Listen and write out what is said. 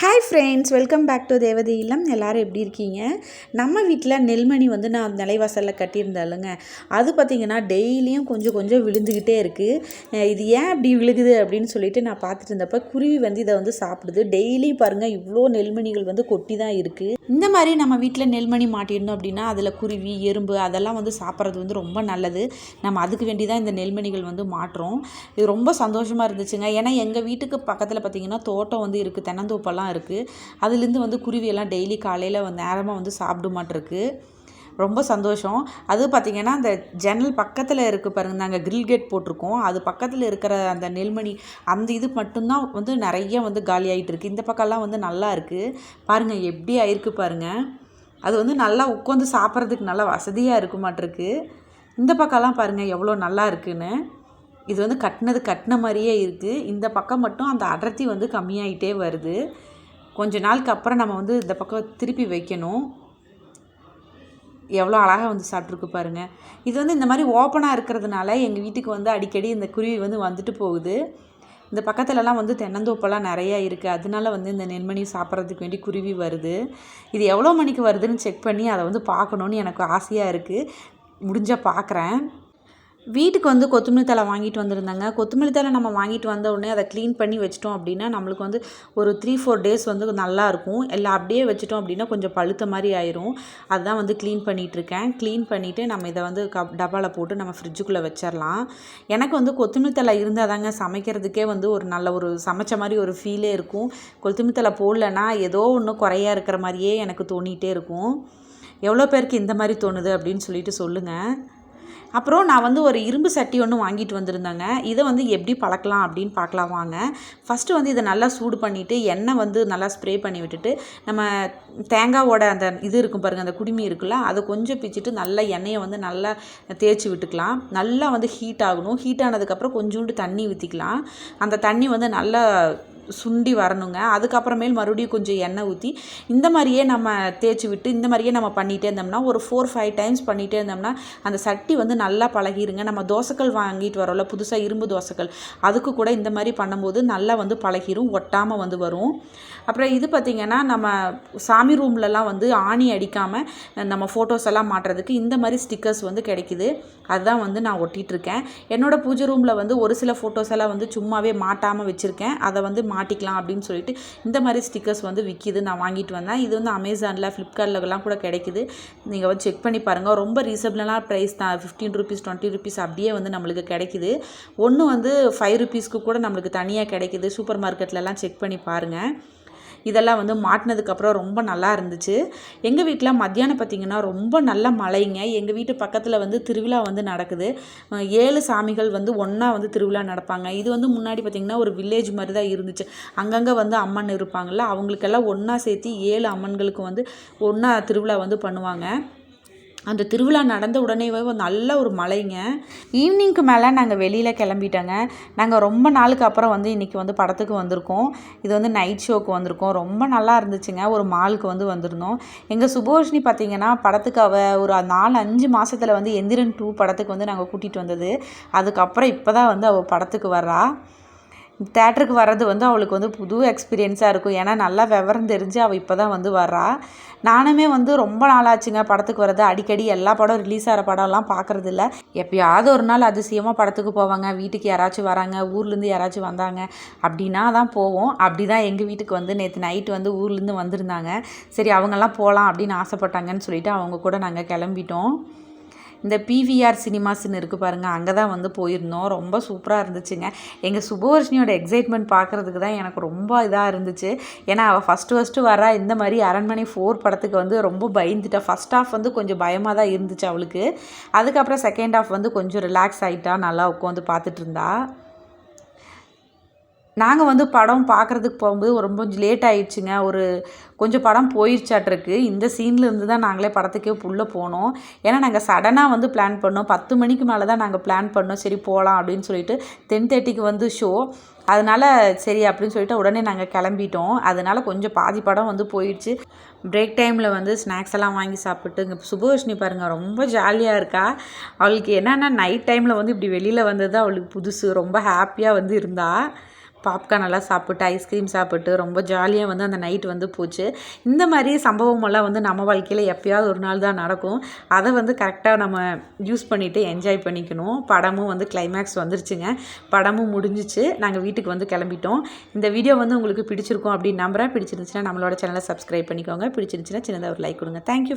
Hi friends welcome back to தேவதி இல்லம் எல்லாரும் எப்படி இருக்கீங்க? நம்ம வீட்டில் நெல்மணி வந்து நான் நிலைவாசலில் கட்டியிருந்தாலுங்க அது பார்த்திங்கன்னா டெய்லியும் கொஞ்சம் கொஞ்சம் விழுந்துக்கிட்டே இருக்குது இது ஏன் அப்படி விழுகுது அப்படின்னு சொல்லிட்டு நான் பார்த்துட்டு இருந்தப்போ குருவி வந்து இதை வந்து சாப்பிடுது. டெய்லியும் பாருங்கள் இவ்வளோ நெல்மணிகள் வந்து கொட்டி தான் இருக்குது இந்த மாதிரி நம்ம வீட்டில் நெல்மணி மாட்டியிருந்தோம் அப்படின்னா அதில் குருவி எறும்பு அதெல்லாம் வந்து சாப்பிட்றது வந்து ரொம்ப நல்லது. நம்ம அதுக்கு வேண்டி தான் இந்த நெல்மணிகள் வந்து மாட்டுறோம். இது ரொம்ப சந்தோஷமாக இருந்துச்சுங்க. ஏன்னா எங்கள் வீட்டுக்கு பக்கத்தில் பார்த்திங்கன்னா தோட்டம் வந்து இருக்குது தென்னந்தோப்பெல்லாம் இருக்குது அதுலேருந்து வந்து குருவியெல்லாம் டெய்லி காலையில் வந்து நேரமாக வந்து சாப்பிட மாட்டிருக்கு ரொம்ப சந்தோஷம். அது பார்த்திங்கன்னா அந்த ஜன்னல் பக்கத்தில் இருக்குது பாருங்கள் நாங்கள் கிரில் கேட் போட்டிருக்கோம். அது பக்கத்தில் இருக்கிற அந்த நெல்மணி அந்த இது மட்டும்தான் வந்து நிறைய வந்து காலி ஆகிட்டு இருக்குது இந்த பக்கம்லாம் வந்து நல்லா இருக்குது பாருங்கள் எப்படி ஆயிருக்கு பாருங்கள் அது வந்து நல்லா உட்காந்து சாப்பிட்றதுக்கு நல்லா வசதியாக இருக்கு மாட்டிருக்கு இந்த பக்கம்லாம் பாருங்கள் எவ்வளோ நல்லா இருக்குன்னு. இது வந்து கட்டினது கட்டின மாதிரியே இருக்குது இந்த பக்கம் மட்டும் அந்த அடர்த்தி வந்து கம்மியாயிட்டே வருது. கொஞ்ச நாளுக்கு அப்புறம் நம்ம வந்து இந்த பக்கம் திருப்பி வைக்கணும். எவ்வளோ அழகாக வந்து சாப்பிட்ருக்கு பாருங்கள் இது வந்து இந்த மாதிரி ஓப்பனாக இருக்கிறதுனால எங்கள் வீட்டுக்கு வந்து அடிக்கடி இந்த குருவி வந்து வந்துட்டு போகுது. இந்த பக்கத்துலலாம் வந்து தென்னந்தோப்பெல்லாம் நிறையா இருக்குது அதனால வந்து இந்த நெல்மணி சாப்பிட்றதுக்கு வேண்டி குருவி வருது. இது எவ்வளோ மணிக்கு வருதுன்னு செக் பண்ணி அதை வந்து பார்க்கணுன்னு எனக்கு ஆசையாக இருக்குது முடிஞ்சால் பார்க்குறேன். வீட்டுக்கு வந்து கொத்தமல்லி தலை வாங்கிட்டு வந்திருந்தாங்க. கொத்தமல்லி தழை நம்ம வாங்கிட்டு வந்த உடனே அதை க்ளீன் பண்ணி வச்சிட்டோம் அப்படின்னா நம்மளுக்கு வந்து ஒரு த்ரீ ஃபோர் டேஸ் வந்து நல்லாயிருக்கும் எல்லாம் அப்படியே வச்சிட்டோம் அப்படின்னா கொஞ்சம் பழுத்த மாதிரி ஆயிரும். அதுதான் வந்து க்ளீன் பண்ணிகிட்ருக்கேன் க்ளீன் பண்ணிவிட்டு நம்ம இதை வந்து கப் டப்பாவில் போட்டு நம்ம ஃப்ரிட்ஜுக்குள்ளே வச்சிடலாம் எனக்கு வந்து கொத்தமல்லி தலை இருந்தால் தாங்க சமைக்கிறதுக்கே வந்து ஒரு நல்ல ஒரு சமைச்ச மாதிரி ஒரு ஃபீலே இருக்கும். கொத்தமல்லி தலை போடலன்னா ஏதோ ஒன்று குறையாக இருக்கிற மாதிரியே எனக்கு தோணிகிட்டே இருக்கும். எவ்வளோ பேருக்கு இந்த மாதிரி தோணுது அப்படின்னு சொல்லிட்டு சொல்லுங்கள் அப்புறம் நான் வந்து ஒரு இரும்பு சட்டி ஒன்று வாங்கிட்டு வந்திருந்தேங்க. இதை வந்து எப்படி பழக்கலாம் அப்படின்னு பார்க்கலாம் வாங்க. ஃபஸ்ட்டு வந்து இதை நல்லா சூடு பண்ணிவிட்டு எண்ணெய் வந்து நல்லா ஸ்ப்ரே பண்ணி விட்டுட்டு நம்ம தேங்காவோட அந்த இது இருக்கும் பாருங்கள் அந்த குடுமி இருக்குல்ல அதை கொஞ்சம் பிச்சுட்டு நல்லா எண்ணெயை வந்து நல்லா தேய்ச்சி விட்டுக்கலாம். நல்லா வந்து ஹீட் ஆகணும். ஹீட் ஆனதுக்கப்புறம் கொஞ்சோண்டு தண்ணி ஊற்றிக்கலாம் அந்த தண்ணி வந்து நல்லா சுண்டி வரணுங்க. அதுக்கப்புறமேல் மறுபடியும் கொஞ்சம் எண்ணெய் ஊற்றி இந்த மாதிரியே நம்ம தேய்ச்சி விட்டு இந்த மாதிரியே நம்ம பண்ணிகிட்டே இருந்தோம்னா ஒரு ஃபோர் ஃபைவ் டைம்ஸ் பண்ணிகிட்டே இருந்தோம்னா அந்த சட்டி வந்து நல்லா பழகிருங்க. நம்ம தோசைக்கல் வாங்கிட்டு வரோம்ல புதுசாக இரும்பு தோசைக்கல். அதுக்கு கூட இந்த மாதிரி பண்ணும்போது நல்லா வந்து பழகிரும் ஒட்டாமல் வந்து வரும். அப்புறம் இது பார்த்திங்கன்னா நம்ம சாமி ரூம்லலாம் வந்து ஆணி அடிக்காமல் நம்ம ஃபோட்டோஸ் எல்லாம் மாட்டுறதுக்கு இந்த மாதிரி ஸ்டிக்கர்ஸ் வந்து கிடைக்குது. அதுதான் வந்து நான் ஒட்டிகிட்ருக்கேன் என்னோடய பூஜை ரூமில் வந்து ஒரு சில ஃபோட்டோஸ் எல்லாம் வந்து சும்மாவே மாட்டாமல் வச்சுருக்கேன். அதை வந்து மா மாட்டிக்கலாம் அப்படின்னு சொல்லிட்டு இந்த மாதிரி ஸ்டிக்கர்ஸ் வந்து விற்கிது நான் வாங்கிட்டு வந்தேன். இது வந்து அமேசானில் ஃப்ளிப்கார்ட்லலாம் கூட கிடைக்குது. நீங்கள் வந்து செக் பண்ணி பாருங்கள் ரொம்ப ரீசனபிளான ப்ரைஸ் தான். ஃபிஃப்டீன் ருபீஸ் டுவெண்ட்டி ருபீஸ் அப்படியே வந்து நம்மளுக்கு கிடைக்குது. ஒன்று வந்து ஃபைவ் ருபீஸ்க்கு கூட நம்மளுக்கு தனியாக கிடைக்குது. சூப்பர் மார்க்கெட்லலாம் செக் பண்ணி பாருங்கள் இதெல்லாம் வந்து மாட்டினதுக்கப்புறம் ரொம்ப நல்லா இருந்துச்சு. எங்கள் வீட்டில் மத்தியானம் பார்த்திங்கன்னா ரொம்ப நல்ல மழைங்க. எங்கள் வீட்டு பக்கத்தில் வந்து திருவிழா வந்து நடக்குது. ஏழு சாமிகள் வந்து ஒன்றா வந்து திருவிழா நடப்பாங்க. இது வந்து முன்னாடி பார்த்திங்கன்னா ஒரு வில்லேஜ் மாதிரி தான் இருந்துச்சு. அங்கங்கே வந்து அம்மன் இருப்பாங்கள்ல அவங்களுக்கெல்லாம் ஒன்றா சேர்த்து ஏழு அம்மன்களுக்கு வந்து ஒன்றா திருவிழா வந்து பண்ணுவாங்க. அந்த திருவிழா நடந்த உடனே நல்ல ஒரு மழைங்க ஈவினிங்க்கு மேலே நாங்கள் வெளியில் கிளம்பிட்டோங்க. நாங்கள் ரொம்ப நாளுக்கு அப்புறம் வந்து இன்றைக்கி வந்து படத்துக்கு வந்திருக்கோம். இது வந்து நைட் ஷோக்கு வந்திருக்கோம். ரொம்ப நல்லா இருந்துச்சுங்க. ஒரு மாலுக்கு வந்து வந்திருந்தோம். எங்கள் சுபோஷினி பார்த்திங்கன்னா படத்துக்கு அவ ஒரு நாலு அஞ்சு மாதத்தில் வந்து எந்திரன் டூ படத்துக்கு வந்து நாங்கள் கூட்டிகிட்டு வந்தது. அதுக்கப்புறம் இப்போ தான் வந்து அவள் படத்துக்கு வர்றா. தேட்டருக்கு வர்றது வந்து அவளுக்கு வந்து புது எக்ஸ்பீரியன்ஸாக இருக்கும். ஏன்னா நல்லா விவரம் தெரிஞ்சு அவள் இப்போ தான் வந்து வர்றா. நானுமே வந்து ரொம்ப நாளாச்சுங்க படத்துக்கு வர்றது. அடிக்கடி எல்லா படம் ரிலீஸ் ஆகிற படம்லாம் பார்க்குறது இல்லை எப்பயாவது ஒரு நாள் அதிசயமாக படத்துக்கு போவாங்க. வீட்டுக்கு யாராச்சும் வராங்க. ஊர்லேருந்து யாராச்சும் வந்தாங்க அப்படின்னா தான் போவோம். அப்படி தான் எங்கள் வீட்டுக்கு வந்து நேற்று நைட்டு வந்து ஊர்லேருந்து வந்திருந்தாங்க. சரி அவங்கெல்லாம் போகலாம் அப்படின்னு ஆசைப்பட்டாங்கன்னு சொல்லிட்டு அவங்க கூட நாங்கள் கிளம்பிட்டோம். இந்த பிவிஆர் சினிமாஸ்ன்னு இருக்குது பாருங்கள் அங்கே தான் வந்து போயிருந்தோம். ரொம்ப சூப்பராக இருந்துச்சுங்க. எங்கள் சுபவர்ஷினியோட எக்ஸைட்மெண்ட் பார்க்குறதுக்கு தான் எனக்கு ரொம்ப இதாக இருந்துச்சு. ஏன்னா அவள் ஃபஸ்ட்டு ஃபஸ்ட்டு வரா. இந்த மாதிரி அரண்மனை ஃபோர் படத்துக்கு வந்து ரொம்ப பயந்துட்டா. ஃபஸ்ட் ஆஃப் வந்து கொஞ்சம் பயமாக தான் இருந்துச்சு அவளுக்கு. அதுக்கப்புறம் செகண்ட் ஆஃப் வந்து கொஞ்சம் ரிலாக்ஸ் ஆகிட்டா நல்லா உட்காந்து பார்த்துட்டு இருந்தா. நாங்கள் வந்து படம் பார்க்குறதுக்கு போகும்போது ரொம்ப லேட் ஆயிடுச்சுங்க. ஒரு கொஞ்சம் படம் போயிடுச்சாட்டிருக்கு இந்த சீன்லேருந்து தான் நாங்களே படத்துக்கே உள்ளே போனோம். ஏன்னா நாங்கள் சடனாக வந்து பிளான் பண்ணோம். பத்து மணிக்கு மேலே தான் நாங்கள் பிளான் பண்ணோம். சரி போகலாம் அப்படின்னு சொல்லிட்டு டென் தேர்ட்டிக்கு வந்து ஷோ அதனால் சரி அப்படின்னு சொல்லிட்டு உடனே நாங்கள் கிளம்பிட்டோம். அதனால் கொஞ்சம் பாதி படம் வந்து போயிடுச்சு பிரேக் டைமில் வந்து ஸ்நாக்ஸ் எல்லாம் வாங்கி சாப்பிட்டு இங்கே சுபவர்ஷினி பாருங்கள் ரொம்ப ஜாலியாக இருக்கா. அவளுக்கு என்னென்னா நைட் டைமில் வந்து இப்படி வெளியில் வந்தது அவளுக்கு புதுசு. ரொம்ப ஹாப்பியாக வந்து இருந்தாள் பாப்கார்ன் எல்லாம் சாப்பிட்டு ஐஸ்கிரீம் சாப்பிட்டு ரொம்ப ஜாலியாக வந்து அந்த நைட் வந்து போச்சு. இந்த மாதிரி சம்பவமெல்லாம் வந்து நம்ம வாழ்க்கையில் எப்பயாவது ஒரு நாள் தான் நடக்கும். அதை வந்து கரெக்டாக நம்ம யூஸ் பண்ணிவிட்டு என்ஜாய் பண்ணிக்கணும். படமும் வந்து கிளைமேக்ஸ் வந்துருச்சுங்க. படமும் முடிஞ்சிச்சு. நாங்கள் வீட்டுக்கு வந்து கிளம்பிட்டோம். இந்த வீடியோ வந்து உங்களுக்கு பிடிச்சிருக்கும் அப்படின்னு நம்புகிறேன் பிடிச்சிருந்துச்சுன்னா நம்மளோட சேனலை சப்ஸ்கிரைப் பண்ணிக்கோங்க. பிடிச்சிருந்துச்சுன்னா சின்னதாக ஒரு லைக் கொடுங்க. தேங்க்யூ